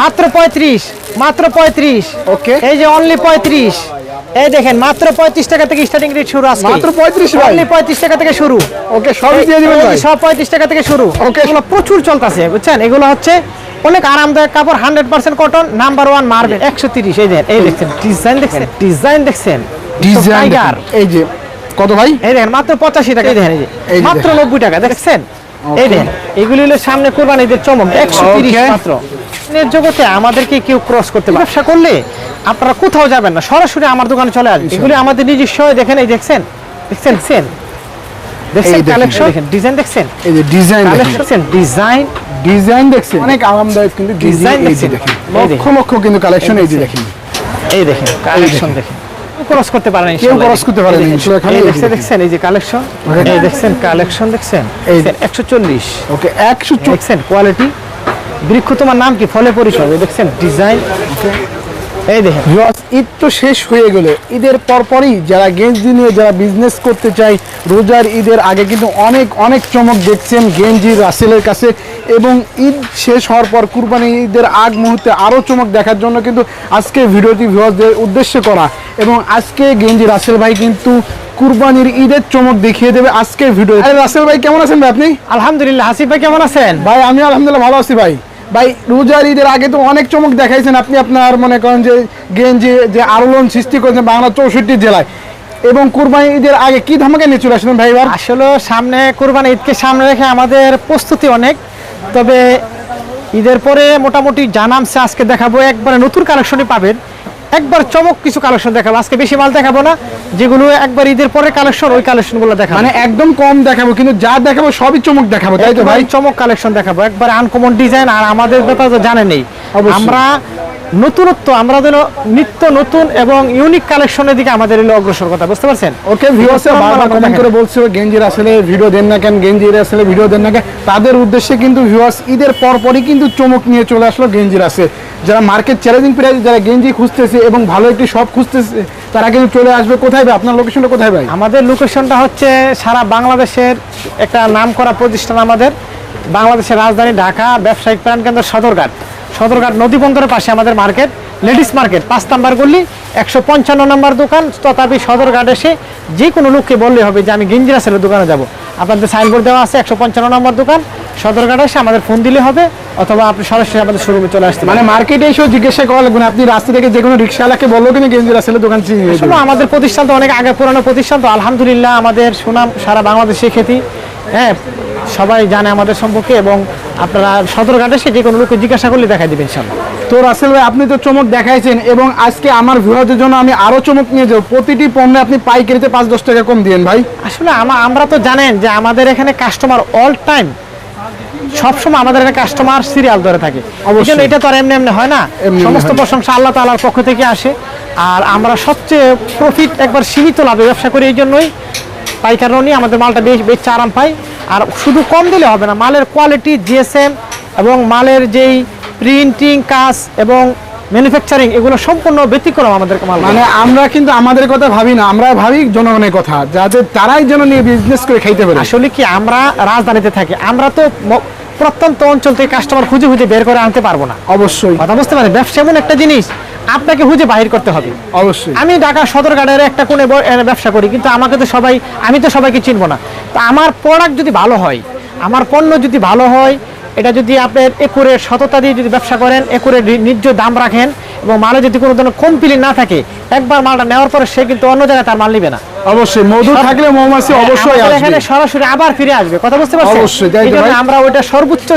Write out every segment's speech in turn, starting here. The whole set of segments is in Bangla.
মাত্র পঁয়ত্রিশ মাত্র পঁয়ত্রিশ। Okay. এই যে অনলি পঁয়ত্রিশ। এই দেখেন মাত্র পঁয়ত্রিশ টাকা থেকে স্টার্টিং রেট শুরু আছে মাত্র 35 ভাই? অনলি পঁয়ত্রিশ টাকা থেকে শুরু। ওকে সবই দিয়ে দিবেন ভাই। সব পঁয়ত্রিশ টাকা থেকে শুরু। Okay. এগুলো প্রচুর চলতেছে বুঝছেন? এগুলো হচ্ছে অনেক আরামদায়ক কাপড় hundred percent cotton number one মারবে একশো তিরিশ। এই দেখেন এই দেখছেন ডিজাইন দেখছেন ডিজাইন দেখছেন। ডিজাইন এই যে কত ভাই? এই দেখেন মাত্র পঁচাশি টাকা এই দেখেন এই যে মাত্র নব্বই টাকা দেখছেন? এই দেখেন এগুলি হলো সামনে কোরবানিদের চমক একশো তিরিশ মাত্র। এর জগতে আমাদেরকে কেউ ক্রস করতে ব্যবসা করলে আপনারা কোথাও যাবেন না সরাসরি আমার দোকানে চলে আসবে এগুলি আমাদের নিজস্ব দেখেন এই দেখছেন? দেখছেন দেখছেন? দেখেন, কালেকশন দেখেন। ডিজাইন দেখছেন? এই যে ডিজাইন কালেকশন ডিজাইন ডিজাইন দেখছেন? অনেক আরামদায়ক কিন্তু ডিজাইন Design এই যে দেখছেন। দেখেন। এই লক্ষ লক্ষ কিন্তু কালেকশন এই যে দেখেন। এই দেখেন কালেকশন দেখেন। ক্রস করতে পারেন কেউ এই দেখছেন। দেখছেন এই যে কালেকশন এই দেখছেন কালেকশন দেখছেন। এই এই একশো চল্লিশ। ওকে দেখছেন কোয়ালিটি বৃক্ষ তোমার নাম কি? ফলে পরিচয় দেখছেন ডিজাইন। এই দেখেন ঈদ তো শেষ হয়ে গেল। ঈদের পরপরই যারা গেঞ্জি নিয়ে যারা বিজনেস করতে চায় রোজার ঈদের আগে কিন্তু অনেক অনেক চমক দেখছেন গেঞ্জি রাসেলের কাছে। এবং ঈদ শেষ হওয়ার পর কুরবানি ঈদের আগ মুহূর্তে আরও চমক দেখার জন্য কিন্তু আজকে ভিডিওটি ভিউয়ার্সদের উদ্দেশ্যে করা। এবং আজকে গেঞ্জি রাসেল ভাই কিন্তু কুরবানির ঈদের চমক দেখিয়ে দেবে আজকের ভিডিও রাসেল ভাই কেমন আছেন ভাই আপনি? আলহামদুলিল্লাহ হাসিফ ভাই কেমন আছেন? ভাই আমি আলহামদুলিল্লাহ ভালো আছি ভাই। ভাই রোজার ঈদের আগে তো অনেক চমক দেখাইছেন আপনি আপনার মনে করেন যে গেঞ্জি, যে আলোড়ন সৃষ্টি করেছেন বাংলা চৌষট্টি জেলায়। এবং কুরবানি ঈদের আগে কি ধামাকে নিয়ে চলে আসলেন ভাই এবার? আসলে সামনে কুরবানি ঈদকে সামনে রেখে আমাদের প্রস্তুতি অনেক, তবে ঈদের পরে মোটামুটি জানামছে আজকে দেখাবো, একবারে নতুন কালেকশনই পাবেন। একবার চমক কিছু কালেকশন দেখাবো। আজকে বেশি মাল দেখাবো না। যেগুলো একবার ঈদের পরে কালেকশন ওই কালেকশনগুলো দেখাবো। মানে একদম কম দেখাবো কিন্তু যা দেখাবো সবই চমক দেখাবো তাই তো ভাই? চমক কালেকশন দেখাবো। একবার আনকমন ডিজাইন আর আমাদের ব্যাপার জানেনই অবশ্যই। আমরা নতুনত্ব আমরা যেন নিত্য নতুন এবং ইউনিক কালেকশনের দিকে আমাদের এলো অগ্রসর কথা বুঝতে পারছেন? ওকে ভিউয়ার্স বারবার কমেন্ট করে বলছে গেঞ্জির আসলে ভিডিও দেন না কেন? গেঞ্জির আসলে ভিডিও দেন না কেন? তাদের উদ্দেশ্যে কিন্তু ভিউয়ার্স ঈদের পরপরই কিন্তু চমক নিয়ে চলে আসলো গেঞ্জির আছে যারা মার্কেট চ্যালেঞ্জিং প্রাইস যারা গেঞ্জি খুঁজতেছে এবং ভালো একটি শপ খুঁজতেছে, তারা কিন্তু চলে আসবে। কোথায় ভাই? আপনার লোকেশনটা কোথায় ভাই? আমাদের লোকেশনটা হচ্ছে সারা বাংলাদেশের একটা নামকরা প্রতিষ্ঠান আমাদের। বাংলাদেশের রাজধানী ঢাকা, ব্যবসায়িক প্রাণকেন্দ্র সদরঘাট। সদরঘাট নদী বন্দরের পাশে আমাদের মার্কেট লেডিস মার্কেট পাঁচ নাম্বার গল্লি একশো পঞ্চান্ন নম্বর দোকান। তথাপি সদরঘাট এসে যে কোনো লোককে বললে হবে যে আমি গেঞ্জি রাসেলের দোকানে যাব। আপনাদের সাইনবোর্ড দেওয়া আছে একশো পঞ্চান্ন নম্বর দোকান। সদরঘাট এসে আমাদের ফোন দিলে হবে অথবা আপনি সরাসরি আমাদের শোরুমে চলে আসতে মানে মার্কেটে এসেও জিজ্ঞাসা করা লাগবে আপনি রাস্তা থেকে যে কোনো রিক্সাওয়ালাকে বললেও কিন্তু গেঞ্জি রাসেলের দোকান দেবে। আমাদের প্রতিষ্ঠান তো অনেক আগে পুরানো প্রতিষ্ঠান তো আলহামদুলিল্লাহ আমাদের সুনাম সারা বাংলাদেশে খ্যাতি হ্যাঁ সবাই জানে আমাদের সম্পর্কে এবং আপনারা সদরঘাটে এসে যে কোনো লোককে জিজ্ঞাসা করলে দেখা দিবেন ইনশাল্লাহ তো রাসেল ভাই আপনি তো চমক দেখাইছেন এবং আজকে আমার ভিউয়ারদের জন্য আমি আরও চমক নিয়ে যাব। প্রতিটি পণ্যে আপনি পাইকারিতে পাঁচ দশ টাকা কম দিয়েন ভাই। আসলে আমা- আমরা তো জানেন যে আমাদের এখানে কাস্টমার অল টাইম সবসময় আমাদের এখানে কাস্টমার সিরিয়াল ধরে থাকে। অবশ্যই। এটা তো আর এমনি এমনি হয় না। সমস্ত প্রশংসা আল্লাহ তাআলার পক্ষ থেকে আসে। আর আমরা সবচেয়ে প্রফিট একবার সীমিত লাভে ব্যবসা করি এই জন্যই পাইকারও নিয়ে আমাদের মালটা বেশ বেশ আরাম পাই আর শুধু কম দিলে হবে না মালের কোয়ালিটি জিএসএম এবং মালের যেই প্রিন্টিং কাজ এবং ম্যানুফ্যাকচারিং এগুলো সম্পূর্ণ ব্যতিক্রম আমাদের মানে আমরা কিন্তু আমাদের কথা ভাবি না আমরা ভাবি জনগণের কথা যাতে তারাই যেন নিয়ে বিজনেস করে খাইতে পারে। আসলে কি আমরা রাজধানীতে থাকি আমরা তো প্রত্যন্ত অঞ্চল থেকে কাস্টমার খুঁজে খুঁজে বের করে আনতে পারব না। অবশ্যই। কথা বুঝতে পারেন? ব্যবসা এমন একটা জিনিস আপনাকে খুঁজে বাহির করতে হবে। অবশ্যই। আমি ঢাকা সদরঘাটের একটা কোণে ব্যবসা করি কিন্তু আমাকে তো সবাই আমি তো সবাইকে চিনবো না। তো আমার প্রোডাক্ট যদি ভালো হয় আমার পণ্য যদি ভালো হয় এটা যদি আপনার একুরের সততা দিয়ে যদি ব্যবসা করেন একুরের নি- ন্যায্য দাম রাখেন এবং মালে যদি কোনো ধরনের কমপ্লেন না থাকে একবার মালটা নেওয়ার পরে সে কিন্তু অন্য জায়গায় তার মাল নিবে না। অবশ্যই মধু থাকলে মৌমাছি অবশ্যই আসবে। এখানে সরাসরি আবার ফিরে আসবে কথা বুঝতে পারছেন? অবশ্যই। আমরা ওইটা সর্বোচ্চ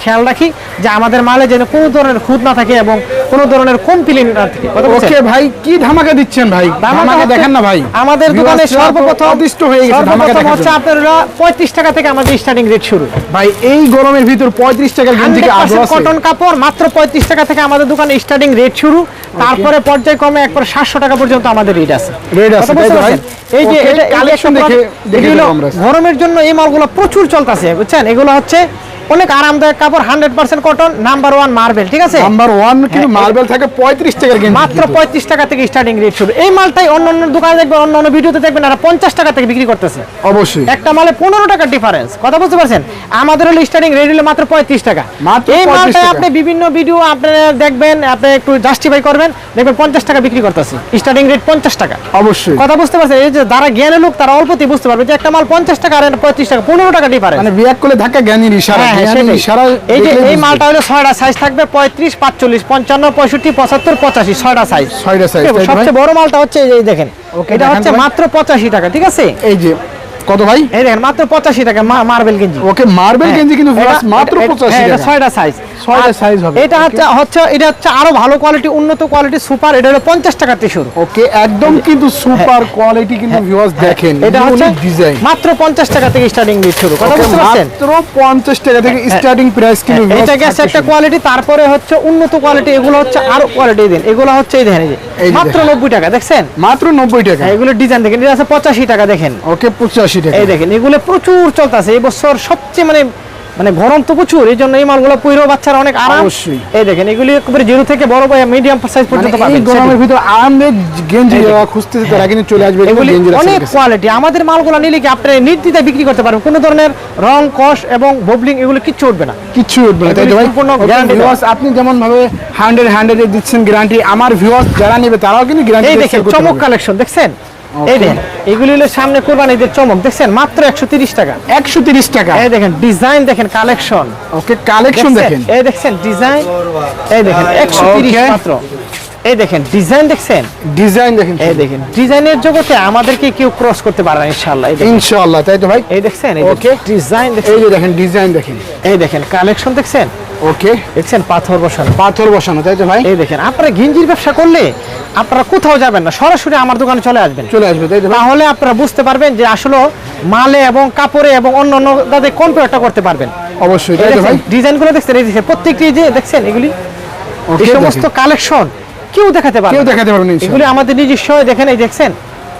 খেয়াল রাখি যে আমাদের মালে যেন কোনো ধরনের খুঁত না থাকে এবং কোনো ধরনের কমপ্লেন না থাকে ওকে ভাই কি ধামাকা দিচ্ছেন ভাই? ধামাকা দেখেন না ভাই। আমাদের দোকানে সর্বপ্রথম অতিষ্ঠ হয়ে গেছে ধামাকা দেখার হচ্ছে। আপনার পঁয়ত্রিশ টাকা থেকে আমাদের স্টার্টিং রেট শুরু। ভাই এই গরমের ভিতর পঁয়ত্রিশ টাকার গেঞ্জি কি আদৌ আছে? কটন কাপড় মাত্র পঁয়ত্রিশ টাকা থেকে আমাদের দোকানে স্টার্টিং রেট শুরু। তারপরে পর্যায়ক্রমে একবার সাতশো টাকা পর্যন্ত আমাদের রেট আছে। রেট আছে, ভাই? এই যে এটা কালেকশন দেখে- দেখে আমরা। গরমের জন্য এই মালগুলো প্রচুর চলতেছে বুঝছেন? এগুলো হচ্ছে অনেক আরামদায়ক কাপড় hundred percent cotton number one marble ঠিক আছে? নাম্বার ওয়ান কিন্তু হ্যাঁ, মার্বেল থাকে পঁয়ত্রিশ টাকার গেঞ্জি মাত্র পঁয়ত্রিশ টাকা থেকে স্টার্টিং রেট শুরু। এই মালটাই অন্য অন্য দোকানে দেখবেন অন্য অন্য ভিডিওতে দেখবেন আর পঞ্চাশ টাকা থেকে বিক্রি করতেছে। অবশ্যই। একটা মালে পনেরো টাকার ডিফারেন্স কথা বুঝতে পারছেন? আমাদের হলো স্টার্টিং রেট হলো মাত্র পঁয়ত্রিশ টাকা। এই মালটাই আপনি বিভিন্ন ভিডিও আপনারা দেখবেন আপনি একটু জাস্টিফাই করবেন দেখবেন পঞ্চাশ টাকা বিক্রি করতেছে। স্টার্টিং রেট পঞ্চাশ টাকা। অবশ্যই। কথা বুঝতে পারছেন? এই যে যারা জ্ঞানের লোক তারা অল্পতেই বুঝতে পারবে যে একটা মাল পঞ্চাশ টাকা আর পঁয়ত্রিশ টাকা পনেরো টাকা ডিফারেন্স মানে বিয়াক করলে ধাক্কা জ্ঞানীর ইশারা। হ্যাঁ, সেটাই। এই যে এই মালটা হলো ছয়টা সাইজ থাকবে পঁয়ত্রিশ পাঁচচল্লিশ পঞ্চান্ন পঁয়ষট্টি পঁচাত্তর পঁচাশি ছয়টা সাইজ ছয়টা? সবচেয়ে বড় মালটা হচ্ছে এই যে দেখেন। এটা হচ্ছে মাত্র পঁচাশি টাকা ঠিক আছে? এই যে কত ভাই? এই দেখেন মাত্র পঁচাশি টাকা মার্বেল গেঞ্জি। ওকে মার্বেল গেঞ্জি কিন্তু মাত্র পঁচাশি হ্যাঁ, টাকা। ছয়টা সাইজ ছয়টা size হবে, এটা হচ্ছে হচ্ছে এটা হচ্ছে আরও ভালো কোয়ালিটি উন্নত কোয়ালিটি সুপার এটা হলো পঞ্চাশ টাকা থেকে শুরু ওকে একদম কিন্তু সুপার কোয়ালিটি কিন্তু ভিউয়ার্স দেখেন হ্যাঁ, এটা হচ্ছে ডিজাইন মাত্র পঞ্চাশ টাকা থেকে স্টার্টিং রেট শুরু। কথা বুঝতে পারছেন? মাত্র 50 টাকা থেকে স্টার্টিং প্রাইস কিন্তু এটা থাকতে একটা কোয়ালিটি তারপরে হচ্ছে উন্নত কোয়ালিটি এগুলো হচ্ছে আরও কোয়ালিটি দেন। এগুলো হচ্ছে এই দেখেন মাত্র দেখেন। নব্বই টাকা দেখছেন? মাত্র 90 টাকা। হ্যাঁ, এগুলো ডিজাইন দেখেন এটা আছে পঁচাশি টাকা দেখেন। ওকে 85 টাকা। এই দেখেন এগুলো প্রচুর চলতেছে এই বছর সবচেয়ে মানে মানে গরম তো প্রচুর এই জন্য এই মালগুলো পুরো বাচ্চারা অনেক আরাম। অবশ্যই। এই দেখেন এগুলি একেবারে জিরো থেকে বড় বা মিডিয়াম সাইজ মানে পর্যন্ত এই পাবেন গরমের ভিতর আরামদায়ক গেঞ্জি এই। যারা খুঁজতেছে তারা কিন্তু চলে আসবে এগুলি গেঞ্জি অনেক কোয়ালিটি আমাদের মালগুলো নিলে কি আপনি নির্দ্বিধায় বিক্রি করতে পারবেন কোনো ধরনের রং কষ এবং ববলিং এগুলো কিচ্ছু উঠবে না। কিছু উঠবে না। তাই ভাই সম্পূর্ণ guarantee viewers, আপনি যেমন ভাবে হান্ড্রেড হান্ড্রেড দিচ্ছেন গ্যারান্টি আমার ভিউয়ার্স যারা নেবে তারাও কিন্তু গ্যারান্টি এই দেখেন চমক কালেকশন দেখছেন? এই দেখেন এগুলি হলো সামনে কোরবানিদের চমক। দেখছেন মাত্র একশো তিরিশ টাকা। একশো তিরিশ টাকা? এই দেখেন ডিজাইন দেখেন কালেকশন ওকে কালেকশন দেখেন। এই দেখছেন ডিজাইন এই দেখেন একশো তিরিশ Okay. মাত্র। এই দেখেন ডিজাইন দেখছেন? ডিজাইন দেখেন এই দেখেন ডিজাইনের জগতে আমাদেরকে কেউ ক্রস করতে পারে না ইনশাল্লাহ এই ইনশাআল্লাহ তাই তো ভাই? এই দেখছেন ওকে. ডিজাইন এই যে দেখেন ডিজাইন দেখেন। এই দেখেন কালেকশন দেখছেন? ওকে দেখছেন পাথর বসানো। পাথর বসানো তাই তো ভাই? এই দেখেন আপনারা গেঞ্জির ব্যবসা করলে আপনারা কোথাও যাবেন না সরাসরি আমার দোকানে চলে আসবেন। চলে আসবে তাই তো তাহলে আপনারা বুঝতে পারবেন যে আসলে মালে এবং কাপড়ে এবং অন্য অন্য তাদের কম্পেয়ারটা করতে পারবেন। অবশ্যই তাই তো ভাই? ডিজাইনগুলো দেখছেন এই দেখছেন প্রত্যেকটি যে দেখছেন এগুলি এই সমস্ত কালেকশন কেউ দেখাতে পারবে কেউ দেখাতে পারবেন ইনশাআল্লাহ। এগুলি আমাদের নিজস্ব দেখেন এই দেখছেন?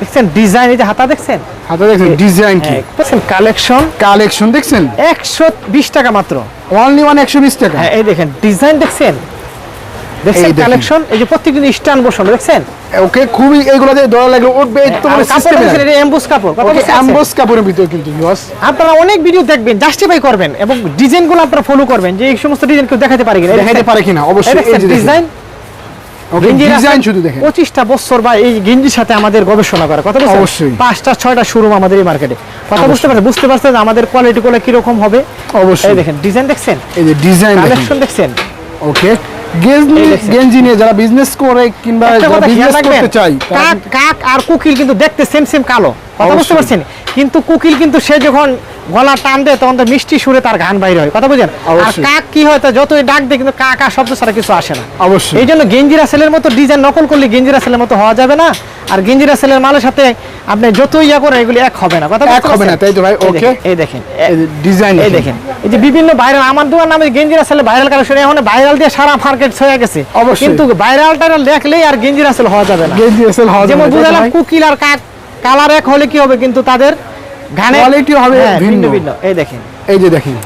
দেখছেন ডিজাইন এই যে হাতা দেখছেন? হাতে দেখেন ডিজাইন কি? দেখছেন কালেকশন কালেকশন দেখছেন? একশো বিশ টাকা মাত্র। অনলি ওয়ান একশো বিশ টাকা? হ্যাঁ এই দেখেন ডিজাইন দেখছেন? দেখছেন। কালেকশন এই যে প্রত্যেকদিন স্টান বসানো দেখছেন? ওকে খুবই এইগুলো দিয়ে দৌড়া লাগলে উঠবে এই তো মানে কাপড় সিস্টেম দেখছেন, এটা এমবোস কাপড় কথা বুঝতে অ্যাম্বোস কাপড়ের ভিতরে কিন্তু ভিউয়ার্স আপনারা অনেক ভিডিও দেখবেন জাস্টিফাই করবেন এবং ডিজাইনগুলো আপনারা ফলো করবেন যে এই সমস্ত ডিজাইন কেউ দেখাতে পারে কিনা দেখাতে পারে কিনা অবশ্যই এই যে ডিজাইন ডিজাইন শুধু দেখেন। পঁচিশটা বছর বা এই গেঞ্জির সাথে আমাদের গবেষণা করা। কথা? অবশ্যই। পাঁচটা ছয়টা শোরুম আমাদের এই মার্কেটে কথা বুঝতে পারছেন? বুঝতে পারছেন আমাদের কোয়ালিটি গুলো কীরকম হবে? অবশ্যই। এই দেখেন ডিজাইন দেখছেন? এই যে ডিজাইন কালেকশন দেখছেন? ওকে গেঞ্জি নিয়ে যারা বিজনেস করে কিংবা বিজনেস করতে চাই কাক আর কুকিল কিন্তু দেখতে সেম সেম কালো। কথা বুঝতে অবশ্যই। পারছেন? কিন্তু কুকিল কিন্তু সে যখন গলা টান দেয় তখন তো মিষ্টি সুরে তার গান বাইরে হয়। কথা বুঝেন? আর কাক কি হয় তা যতই ডাক দেয় কিন্তু কাক শব্দ ছাড়া কিছু আসে না। অবশ্যই। এই জন্য গেঞ্জিরা সেলের মতো ডিজাইন নকল করলে গেঞ্জিরা সেলের মতো হওয়া যাবে না। আর গেঞ্জিরা সেলের মালের সাথে আপনি যতই ইয়া করেন এগুলি এক হবে না। কথা এক হবে না, তাই তো ভাই? দেখেন, এই দেখেন। ডিজাইন এই দেখেন। এই যে বিভিন্ন ভাইরাল আমার দোকান নামে গেঞ্জিরা সেলে ভাইরাল কালেকশন এখন ভাইরাল দিয়ে সারা মার্কেট হয়ে গেছে। অবশ্যই। কিন্তু ভাইরালটা লেখলেই আর গেঞ্জিরা সেল হওয়া যাবে না। গেঞ্জি এসেল হওয়া যেমন যাবে, তো বুঝালাম কুকিল আর কাক কালার এক হলে কি হবে? কিন্তু তাদের গানে Quality হবে ভিন্ন। ভিন্ন। এই দেখেন। এই যে দেখেন।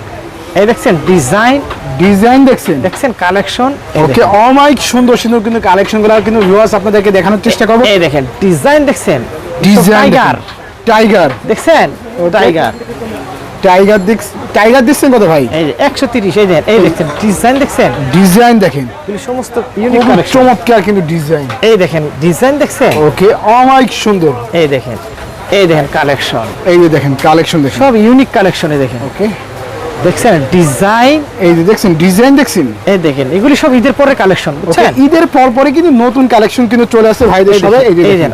এই দেখছেন ডিজাইন ডিজাইন দেখছেন? দেখছেন কালেকশন ওকে অমাইক সুন্দর সুন্দর কিন্তু কালেকশনগুলো কিন্তু ভিউয়ার্স আপনাদেরকে দেখানোর চেষ্টা করব। এই দেখেন ডিজাইন দেখছেন? ডিজাইন টাইগার টাইগার দেখছেন? টাইগার টাইগার দিক টাইগার দিচ্ছেন কত ভাই? এই যে একশো তিরিশ এই দেখেন এই দেখছেন ডিজাইন দেখছেন? ডিজাইন দেখেন। সমস্ত ইউনিক কালেকশন চমৎকার কিন্তু ডিজাইন এই দেখেন ডিজাইন দেখছেন? ওকে অমাইক সুন্দর। এই দেখেন। এই দেখেন কালেকশন এই যে দেখেন কালেকশন দেখেন। সব ইউনিক কালেকশনে দেখেন। ওকে দেখছেন? ডিজাইন এই যে দেখছেন ডিজাইন দেখছেন? এই দেখেন এগুলি সব ঈদের পরে কালেকশন বুঝছেন? ঈদের পর পরে কিন্তু নতুন কালেকশন কিন্তু চলে আসছে ভাইদের দেখেন,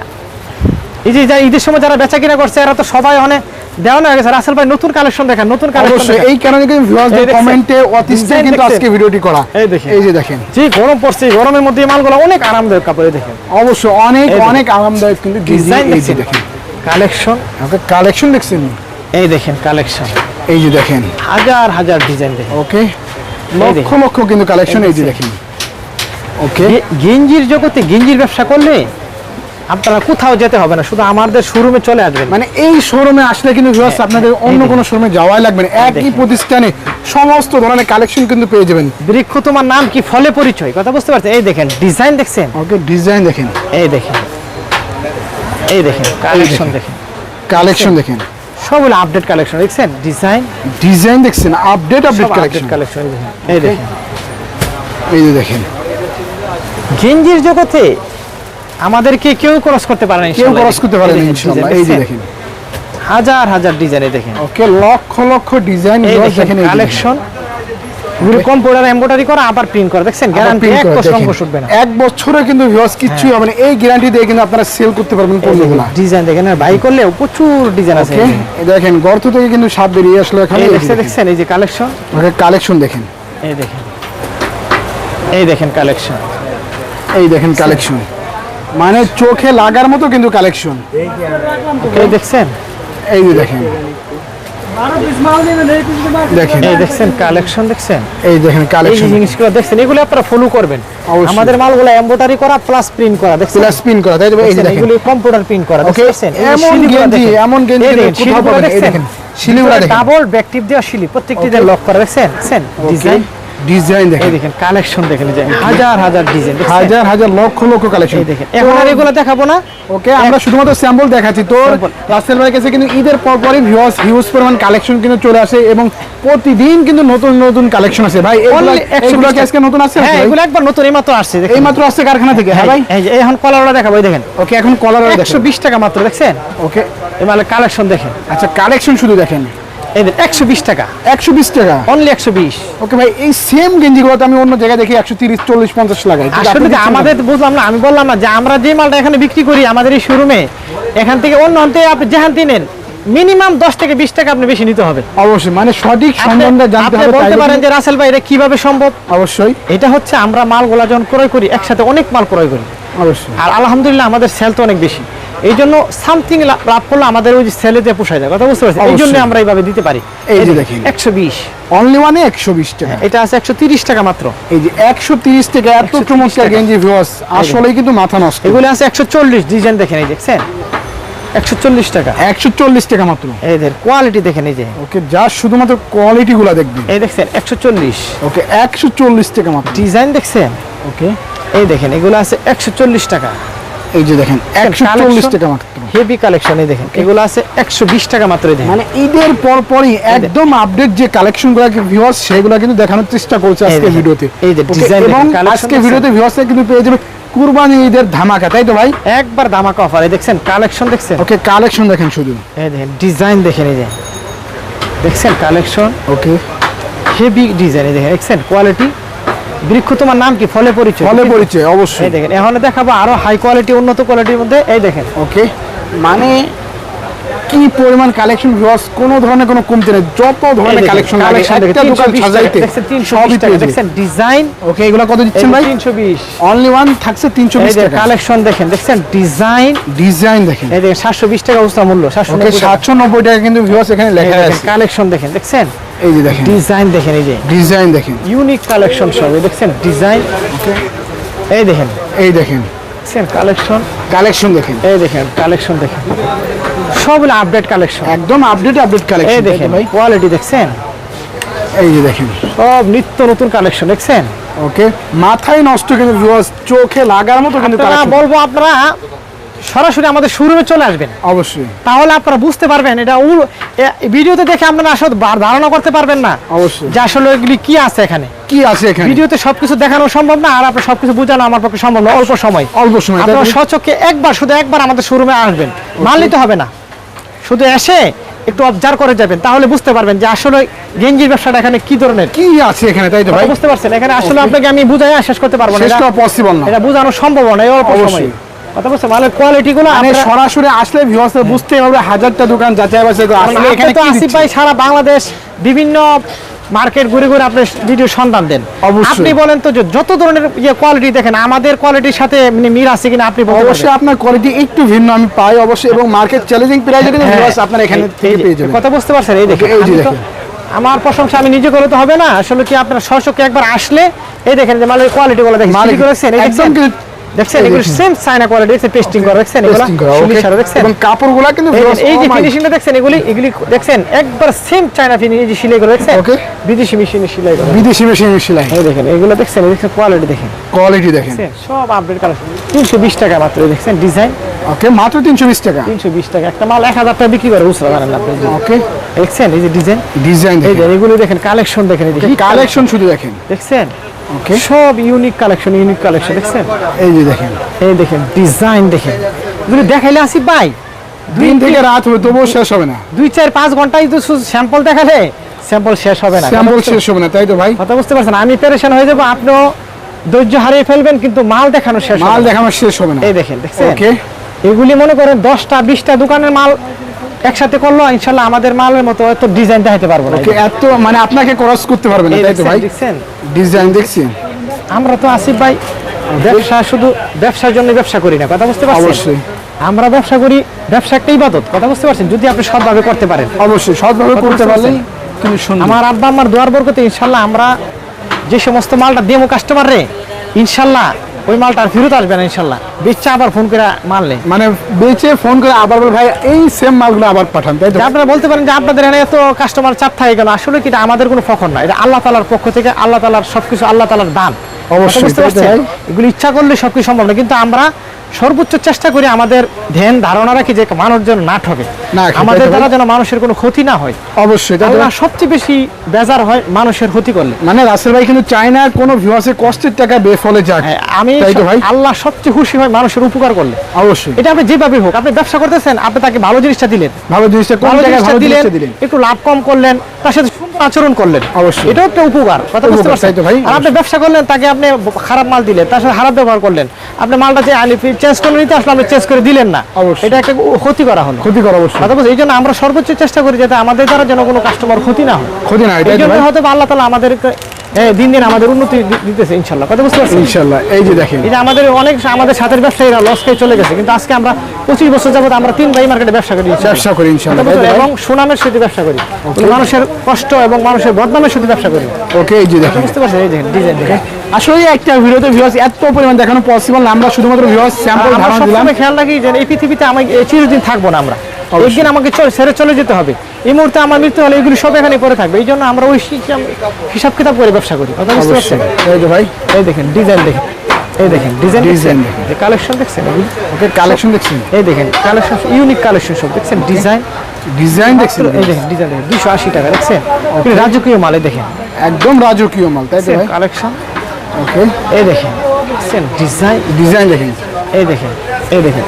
এই যে এই যে ঈদের সময় যারা বেচা কিনা করছে এরা তো সবাই অনেক দেওয়ানো হয়ে গেছে। রাসেল ভাই নতুন কালেকশন দেখেন নতুন কালেকশন এই কারণে কিন্তু ভিউয়ার্সদের কমেন্টে অতিষ্ঠে কিন্তু আজকে ভিডিওটি করা। এই দেখেন। এই যে দেখেন। যে গরম পড়ছে গরমের মধ্যে মালগুলো অনেক আরামদায়ক কাপড় দেখেন। অবশ্যই অনেক অনেক আরামদায়ক কিন্তু ডিজাইন দেখেন। কালেকশন? ওকে কালেকশন দেখছেন? এই দেখেন কালেকশন। এই যে দেখেন। হাজার হাজার ডিজাইন দেখেন। ওকে। লক্ষ লক্ষ কিন্তু কালেকশন এই যে দেখেন। ওকে। গেঞ্জির জগতে গেঞ্জির ব্যবসা করলে আপনারা কোথাও যেতে হবে না শুধু আমাদের শোরুমে চলে আসবেন। মানে এই শোরুমে আসলে কিন্তু ভিউয়ার্স আপনাদের অন্য কোনো শোরুমে যাওয়াই লাগবে না। একই প্রতিষ্ঠানে সমস্ত ধরনের কালেকশন কিন্তু পেয়ে যাবেন। বৃক্ষ তোমার নাম কি? ফলে পরিচয়। কথা বুঝতে পারছেন? এই দেখেন ডিজাইন দেখছেন? ওকে ডিজাইন দেখেন। এই দেখেন। এই দেখেন কালেকশন দেখেন। কালেকশন দেখেন। সবগুলো আপডেট কালেকশন দেখছেন? ডিজাইন ডিজাইন দেখছেন আপডেট আপডেট কালেকশন কালেকশন এই দেখেন। এই যে দেখেন। গেঞ্জির জগতে আমাদেরকে কেউ ক্রস করতে পারে না কেউ ক্রস করতে পারে না ইনশাআল্লাহ এই যে দেখেন। হাজার হাজার ডিজাইনে দেখেন। ওকে লক্ষ লক্ষ ডিজাইন দেখেন কালেকশন এগুলো কম্পিউটার এমব্রয়ডারি করা আবার প্রিন্ট করা। দেখছেন গ্যারান্টি এক বছর অঙ্ক শুটবে না। এক বছরে কিন্তু ভিউয়ার্স কিচ্ছুই হবে না। এই গ্যারান্টি দিয়ে কিন্তু আপনারা সেল করতে পারবেন পণ্যগুলো। ডিজাইন দেখেন আর বাই করলেও প্রচুর ডিজাইন আছে। দেখেন গর্ত থেকে কিন্তু সাপ বেরিয়ে আসলো এখানে। দেখছেন এই যে কালেকশন কালেকশন দেখেন। এই দেখেন। এই দেখেন কালেকশন এই দেখেন কালেকশন মানে চোখে লাগার মতো কিন্তু কালেকশন এই দেখছেন। এই যে দেখেন। দেখেন এই দেখছেন কালেকশন দেখছেন? এই দেখেন এই জিনিসগুলো দেখছেন এগুলো আপনারা ফলো করবেন। আমাদের মালগুলো এমব্রয়ডারি করা প্লাস প্রিন্ট করা দেখছেন? প্লাস স্পিন করা তাই এই দেখেন। এগুলো কম্পিউটার প্রিন্ট করা দেখছেন? এমন গেঞ্জি এমন গেঞ্জি কোথাও পাবেন? এই দেখেন শিলিগুড়া দেখেন। ডাবল ব্যাকটিভ দেওয়া শিলি প্রত্যেকটি লক করা দেখছেন? দেখছেন? ডিজাইন ডিজাইন দেখেন। দেখেন কালেকশন দেখেন এই হাজার হাজার ডিজাইন হাজার হাজার লক্ষ লক্ষ কালেকশন দেখেন এখন আর এগুলো দেখাবো না। ওকে আমরা শুধুমাত্র স্যাম্পল দেখাচ্ছি। Sample। রাসেল ভাইয়ের কাছে কিন্তু ঈদের পর পরই ভিউয়ার্স হিউজ পরিমাণ কালেকশন কিন্তু চলে আসে এবং প্রতিদিন কিন্তু নতুন নতুন কালেকশন আছে ভাই এগুলো 120 কি আজকে নতুন আসছে হ্যাঁ এগুলো একবার নতুন এইমাত্র আসছে দেখেন। এই মাত্র আসছে কারখানা থেকে হ্যাঁ ভাই? এই যে এখন কলারটা দেখাবো এই দেখেন। ওকে এখন কলার একশো বিশ টাকা মাত্র দেখছেন? ওকে। মালের কালেকশন দেখেন। আচ্ছা কালেকশন শুধু দেখেন। এই একশো বিশ টাকা। একশো বিশ টাকা? অনলি একশো বিশ। ওকে ভাই এই সেম গেঞ্জিগুলো তো আমি অন্য জায়গায় দেখি একশো তিরিশ চল্লিশ পঞ্চাশ লাগাই। আসলে আপনি কি দিচ্ছেন আমাদের বুঝলাম না আমি বললাম না যে আমরা যে মালটা এখানে বিক্রি করি আমাদের এই শোরুমে এখান থেকে অন্য অন্তে আপনি যেখান থেকে নেন মিনিমাম দশ থেকে বিশ টাকা আপনি বেশি নিতে হবে। অবশ্যই মানে সঠিক সম্বন্ধে জানতে হবে বলতে পারেন যে রাসেল ভাই এটা কীভাবে সম্ভব? অবশ্যই। এটা হচ্ছে আমরা মালগুলা যখন ক্রয় করি একসাথে অনেক মাল ক্রয় করি। আর আলহামদুলিল্লাহ আমাদের সেল তো অনেক বেশি। এই জন্য সামথিং লাভ করলে আমাদের ওই যে সেলেতে পোষায় যায় কথা বুঝতে পারছি এই জন্য আমরা এইভাবে দিতে পারি। এই যে দেখেন। একশো বিশ। অনলি ওয়ানে একশো বিশ টাকা। এটা আছে একশো তিরিশ টাকা মাত্র। এই যে একশো তিরিশ থেকে এত চমৎকার টাকা। গেঞ্জি ভিউয়ার্স আসলেই কিন্তু মাথা নষ্ট। এগুলো আছে একশো চল্লিশ ডিজাইন দেখেন এই দেখছেন? একশো চল্লিশ টাকা। একশো চল্লিশ টাকা মাত্র। দেখেন কোয়ালিটি দেখেন এই যে। ওকে যা শুধুমাত্র কোয়ালিটি গুলা দেখবেন। এই দেখছেন একশো চল্লিশ। ওকে একশো চল্লিশ টাকা মাত্র। ডিজাইন দেখছেন? ওকে। এই দেখেন এগুলো আছে একশো চল্লিশ টাকা। এই যে দেখেন একশো চল্লিশ টাকা মাত্র। হেভি কালেকশন এই দেখেন এগুলো আছে একশো বিশ টাকা মাত্র দেখেন। মানে ঈদের পর পরই একদম আপডেট যে কালেকশনগুলা ভিউয়ার্স সেগুলো কিন্তু দেখানোর চেষ্টা করছে আজকে ভিডিওতে। এই যে design এবং আজকে? ভিডিওতে ভিউয়ার্স কিন্তু পেয়ে যাবে কুরবানি ঈদের ধামাকা তাই তো ভাই? একবার ধামাকা অফার এই দেখছেন কালেকশন দেখছেন? ওকে কালেকশন দেখেন শুধু। এই দেখেন ডিজাইন দেখেন এই যে। দেখছেন কালেকশন ওকে হেভি ডিজাইন এই দেখেন দেখছেন কোয়ালিটি বৃক্ষ তোমার নাম কি? ফলে পরিচয়। ফলে পরিচয় অবশ্যই। দেখেন এখন দেখাবো আরও হাই কোয়ালিটি উন্নত কোয়ালিটির মধ্যে এই দেখেন। ওকে মানে কি পরিমাণ কালেকশন ভিউয়ার্স কোনো ধরনের কোনো কমতি নেই যত ধরনের কালেকশন লাগে একটা দোকান সাজাইতে সবই পেয়ে দেখছেন ডিজাইন ওকে এগুলো কত দিচ্ছেন ভাই? তিনশো বিশ। অনলি ওয়ান থাকছে তিনশো এই বিশ যে টাকা। কালেকশন দেখেন দেখছেন ডিজাইন ডিজাইন দেখেন। এই দেখেন সাতশো বিশ টাকা অবস্থা মূল্য সাতশো ওকে সাতশো নব্বই টাকা কিন্তু ভিউয়ার্স এখানে লেখা আছে। কালেকশন দেখেন দেখছেন? এই যে দেখেন। ডিজাইন দেখেন এই যে। ডিজাইন দেখেন। ইউনিক কালেকশন সব দেখছেন? ডিজাইন এই দেখেন। এই দেখেন। দেখছেন? কালেকশন কালেকশন দেখেন। এই দেখেন কালেকশন দেখেন। সবগুলো আপডেট কালেকশন একদম আপডেট আপডেট এই দেখেন ভাই। কোয়ালিটি দেখছেন? এই যে দেখেন। সব নিত্য নতুন কালেকশন দেখছেন? ওকে মাথায় নষ্ট কিন্তু চোখে লাগার মতো কিন্তু বলব আপনারা সরাসরি আমাদের শোরুমে চলে আসবেন। অবশ্যই। তাহলে আপনারা বুঝতে পারবেন এটা ভিডিওতে দেখে আপনারা আসলে ধারণা করতে পারবেন না অবশ্যই। যে আসলে এগুলি কি আছে এখানে। কি আছে এখানে? ভিডিওতে সবকিছু দেখানো সম্ভব না আর আপনার সবকিছু বোঝানো আমার পক্ষে সম্ভব না অল্প সময়। অল্প সময়। আপনারা? সচক্ষে একবার শুধু একবার আমাদের শোরুমে আসবেন। মাল নিতে হবে না। শুধু এসে একটু অবজার্ভ করে যাবেন তাহলে বুঝতে পারবেন যে আসলে গেঞ্জির ব্যবসাটা এখানে কি ধরনের। কি আছে এখানে তাই তো ভাই? বুঝতে পারছেন? এখানে আসলে আপনাকে আমি বুঝাই শেষ করতে পারব না এটা- পসিবল না। এটা বোঝানো সম্ভব না এই অল্প সময়। কথা বুঝতে মালের কোয়ালিটি গুলো মানে সরাসরি আসলে ভিউয়ার্স বুঝতে হবে হাজারটা দোকান যাচাই বাছাই করে আসলে আপনি এখানে তো আসিফ ভাই সারা বাংলাদেশ বিভিন্ন মার্কেট ঘুরে ঘুরে আপনি ভিডিও সন্ধান দেন। আপনি বলেন তো যে যত ধরনের ইয়ে কোয়ালিটি দেখেন আমাদের কোয়ালিটির সাথে মানে মিল আছে কিনা আপনি অবশ্যই আপনার কোয়ালিটি একটু ভিন্ন আমি পাই অবশ্যই এবং মার্কেট চ্যালেঞ্জিং প্রাইসে কিন্তু ভিউয়ার্স আপনার এখানে থেকে পেয়ে যাবেন। কথা বুঝতে পারছেন? এই দেখেন দেখেন। আমার প্রশংসা আমি নিজে করলে তো হবে না। আসলে কি আপনার সশকে একবার আসলে এই দেখেন যে মালের কোয়ালিটি গুলো দেখেন একদম দেখছেন? এগুলো সেম কোয়ালিটি দেখছেন পেস্টিং করা দেখছেন? এগুলো সারা দেখছেন? এবং কাপড়গুলা কিন্তু এই যে ফিনিশিংটা দেখছেন? এগুলি এগুলি দেখছেন? একবার সেম চায়না ফিনিশ এই যে সেলাই দেখছেন? Okay. বিদেশি মেশিনে সেলাই করে বিদেশি মেশিনের সেলাই। এই দেখেন এগুলো দেখছেন? দেখছেন? কোয়ালিটি দেখেন। কোয়ালিটি দেখেন। সব আপডেট কালেকশন তিনশো বিশ টাকা মাত্র দেখছেন? ডিজাইন ওকে মাত্র তিনশো বিশ টাকা। তিনশো বিশ টাকা। একটা মাল এক হাজার টাকা বিক্রি করে বুঝতে পারেন আপনি। ওকে দেখছেন? এই যে ডিজাইন ডিজাইন এই দেখেন। যে এগুলো দেখেন কালেকশন দেখেন এই কালেকশন শুধু দেখেন। দেখছেন? ওকে সব ইউনিক কালেকশন ইউনিক কালেকশন দেখছেন? এই যে দেখেন। এই দেখেন ডিজাইন দেখেন। এগুলো দেখাইলে আসি ভাই দিন থেকে রাত হবে তবুও শেষ হবে না। দুই চার পাঁচ ঘন্টায় তো স্যাম্পল দেখালে স্যাম্পল শেষ হবে না। স্যাম্পল শেষ হবে না তাই তো ভাই? কথা বুঝতে পারছেন? আমি পেরেশান হয়ে যাব আপনিও ধৈর্য হারিয়ে ফেলবেন কিন্তু মাল দেখানো শেষ হবে মাল না। দেখানো শেষ হবে না। এই দেখেন দেখছেন? ওকে এগুলি মনে করেন দশটা বিশটা দোকানের মাল একসাথে করল ইনশাল্লাহ আমাদের মালের মতো এত ডিজাইন দেখাতে পারব না। এত মানে আপনাকে ক্রস করতে পারবে না তাই তো ভাই? ডিজাইন দেখছেন। আমরা তো আসিফ ভাই ব্যবসা শুধু ব্যবসার জন্য ব্যবসা করি না কথা বুঝতে পারছেন? অবশ্যই। আমরা ব্যবসা করি ব্যবসা একটা ইবাদত কথা বুঝতে পারছেন? যদি আপনি সৎভাবে করতে পারেন। অবশ্যই সৎভাবে করতে পারলেই পারছেন? কিন্তু আমার আব্বা আমার দোয়ার বরকতে ইনশাল্লাহ আমরা যে সমস্ত মালটা দেবো কাস্টমার রে ইনশাল্লাহ ওই মালটা আর ফেরত আসবে না ইনশাল্লাহ। বেচে আবার ফোন করে মারলে। মানে বেচে ফোন করে আবার বলে ভাই এই সেম মালগুলো আবার পাঠান। তাই আপনারা বলতে পারেন যে আপনাদের এখানে এত কাস্টমার চাপ থাকে গেল আসলে কি এটা আমাদের কোনো ফখর না? এটা আল্লাহ তালার পক্ষ থেকে আল্লাহ তালার সবকিছু আল্লাহ তালার দান। অবশ্যই, বুঝতে পারছেন? এগুলো ইচ্ছা করলে সবকিছু সম্ভব না। কিন্তু আমরা সর্বোচ্চ চেষ্টা করি আমাদের ধ্যান ধারণা রাখি যে মানুষজন না ঠকে না আমাদের দ্বারা যেন মানুষের কোনো ক্ষতি না হয়। অবশ্যই আল্লাহ সবচেয়ে বেশি বেজার হয় মানুষের ক্ষতি করলে। মানে রাসেল ভাই কিন্তু চায় না কোনো ভিউয়ার্সের কষ্টের টাকা বেফলে যাক। হ্যাঁ, আমি আল্লাহ সবচেয়ে খুশি হয় মানুষের উপকার করলে। অবশ্যই। এটা আপনি যেভাবে হোক আপনি ব্যবসা করতেছেন আপনি তাকে ভালো জিনিসটা দিলেন। ভালো জিনিসটা কোন জায়গায় ভালো দিলেন একটু লাভ কম করলেন তার সাথে সুন্দর আচরণ করলেন। অবশ্যই। এটাও একটা উপকার কথা বুঝতে পারছেন তাই তো ভাই, আর আপনি ব্যবসা করলেন তাকে আপনি খারাপ মাল দিলেন তার সাথে খারাপ ব্যবহার করলেন। আপনি মালটা যে আনি চেঞ্জ করে নিতে আসলে আপনি চেঞ্জ করে দিলেন না। এটা একটা ক্ষতি করা হলো। ক্ষতিকর অবশ্যই। কথা বলছি এই জন্য আমরা সর্বোচ্চ চেষ্টা করি যাতে আমাদের দ্বারা যেন কোনো কাস্টমার ক্ষতি না হয়। ক্ষতি না এই জন্য হয়তো আল্লাহ তালা আমাদেরকে দিন দিন আমাদের উন্নতি দিতেছে ইনশাল্লাহ কথা বুঝতে পারছেন? ইনশাল্লাহ এই যে দেখেন। যে আমাদের অনেক আমাদের সাথের ব্যবসায়ীরা লস খেয়ে চলে গেছে কিন্তু আজকে আমরা পঁচিশ বছর যাবত আমরা তিন ভাই মার্কেটে ব্যবসা করি। ব্যবসা করি ইনশাল্লাহ? এবং সুনামের সাথে ব্যবসা করি। মানুষের কষ্ট এবং মানুষের বদনামের সাথে ব্যবসা করি। ওকে এই যে দেখেন। বুঝতে পারছেন? এই দেখেন ডিজাইন দেখেন। আসলে একটা ভিডিওতে ভিউয়ার্স এত পরিমাণ দেখানো পসিবল না। আমরা শুধুমাত্র ভিউয়ার্স স্যাম্পল ধারণা দিলাম। সবসময় খেয়াল রাখি যে এই পৃথিবীতে আমি চিরদিন থাকব না আমরা। একদিন আমাকে ছেড়ে চলে যেতে হবে। এই মুহূর্তে আমার মৃত্যু হলে এগুলি সব এখানে পড়ে থাকবে। এই জন্য আমরা ওই হিসাব- কিতাব করে ব্যবসা করি। এই যে ভাই। এই দেখেন ডিজাইন দেখেন। এই দেখেন ডিজাইন Design দেখছেন? কালেকশন দেখছেন ওকে কালেকশন দেখছেন? এই দেখেন কালেকশন ইউনিক কালেকশন সব। দেখছেন? ডিজাইন ডিজাইন দেখছেন এই দেখেন ডিজাইন দেখেন দুশো আশি টাকা দেখছেন? রাজকীয় মালে দেখেন। একদম রাজকীয় মাল তাই কালেকশন ওকে এই দেখেন। ডিজাইন ডিজাইন দেখেন। এই দেখেন। এই দেখেন।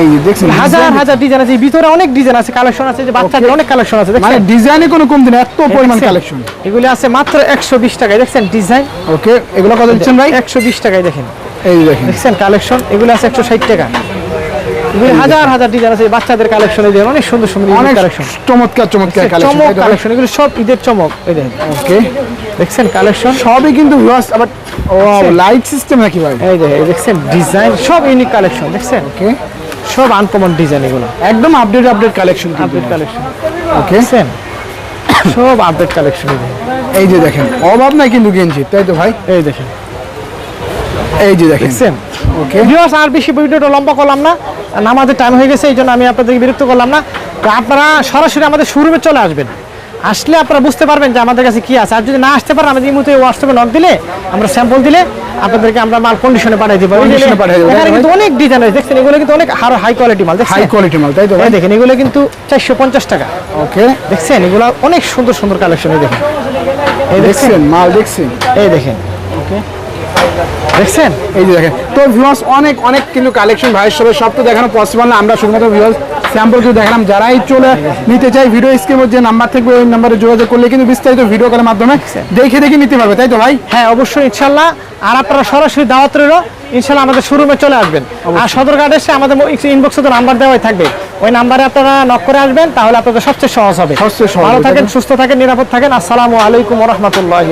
এই দেখছেন হাজার হাজার ডিজাইন আছে ভিতরে অনেক ডিজাইন আছে কালেকশন আছে যে বাচ্চাদের অনেক কালেকশন আছে মানে ডিজাইনে কোনো কম দিন এত পরিমাণ কালেকশন এগুলো আছে মাত্র একশো বিশ টাকায় দেখছেন? ডিজাইন ওকে এগুলো কত দিচ্ছেন ভাই? একশো বিশ টাকায় দেখেন। এই দেখেন। দেখছেন? কালেকশন এগুলো আছে একশো ষাট টাকা। এগুলি হাজার হাজার ডিজাইন আছে বাচ্চাদের কালেকশন এই অনেক সুন্দর সুন্দর অনেক কালেকশন চমৎকার চমৎকার কালেকশন চমক কালেকশন এগুলো সব ঈদের চমক এই দেখেন। ওকে দেখছেন কালেকশন সবই কিন্তু ভিউয়ার্স আবার ও লাইট সিস্টেম নাকি ভাই? এই দেখেন দেখছেন ডিজাইন সব ইউনিক কালেকশন দেখছেন? ওকে সব আনকমন ডিজাইন এগুলো। একদম update update collection update collection okay দেখছেন? সব আপডেট কালেকশন এই যে দেখেন অভাব নাই কিন্তু গেঞ্জি তাই তো ভাই? এই দেখেন। এই যে দেখেন। দেখছেন ওকে ভিউয়ার্স আর বেশি ভিডিওটা লম্বা করলাম না। নামাজের টাইম হয়ে গেছে এই জন্য আমি আপনাদেরকে বিরক্ত করলাম না। তো আপনারা সরাসরি আমাদের শোরুমে চলে আসবেন। আসলে আপনারা বুঝতে পারবেন যে আমাদের কাছে কি আছে। আর যদি না আসতে পারেন আমাদের এই মুহূর্তে হোয়াটসঅ্যাপে নক দিলে আমরা স্যাম্পল দিলে আপনাদেরকে আমরা মাল কন্ডিশনে পাঠিয়ে দেবো। যে পাঠিয়ে দেবো, এখানে কিন্তু অনেক ডিজাইন আছে। দেখছেন এগুলো কিন্তু অনেক আরও হাই কোয়ালিটি মাল দেখছেন? হাই কোয়ালিটি মাল তাই তো ভাই? দেখেন এগুলো কিন্তু চারশো পঞ্চাশ টাকা। ওকে দেখছেন এগুলো অনেক সুন্দর সুন্দর কালেকশন দেখেন। এই দেখছেন? মাল দেখছেন? এই দেখেন। ওকে দেখছেন? এই যে দেখেন। তো ভিউয়ার্স অনেক অনেক কিন্তু কালেকশন ভাইয়ের সবাই সব তো দেখানো পসিবল না। আমরা শুধুমাত্র ভিউয়ার্স স্যাম্পল কিন্তু দেখালাম। যারাই চলে নিতে চাই ভিডিও স্ক্রিনের যে নাম্বার থাকবে ওই নাম্বারে যোগাযোগ করলে কিন্তু বিস্তারিত ভিডিও করার মাধ্যমে দেখে দেখে নিতে পারবে। তাই তো ভাই? হ্যাঁ অবশ্যই ইনশাল্লাহ। আর আপনারা সরাসরি দাওয়াত রইল ইনশাল্লাহ আমাদের শোরুমে চলে আসবেন। আর সদর সদরঘাট এসে আমাদের ইনবক্সে তো নাম্বার দেওয়াই থাকবে। ওই নাম্বারে আপনারা নক করে আসবেন তাহলে আপনাদের সবচেয়ে সহজ হবে। সবচেয়ে ভালো থাকেন সুস্থ থাকেন নিরাপদ থাকেন। আসসালামু আলাইকুম রহমতুল্লাহ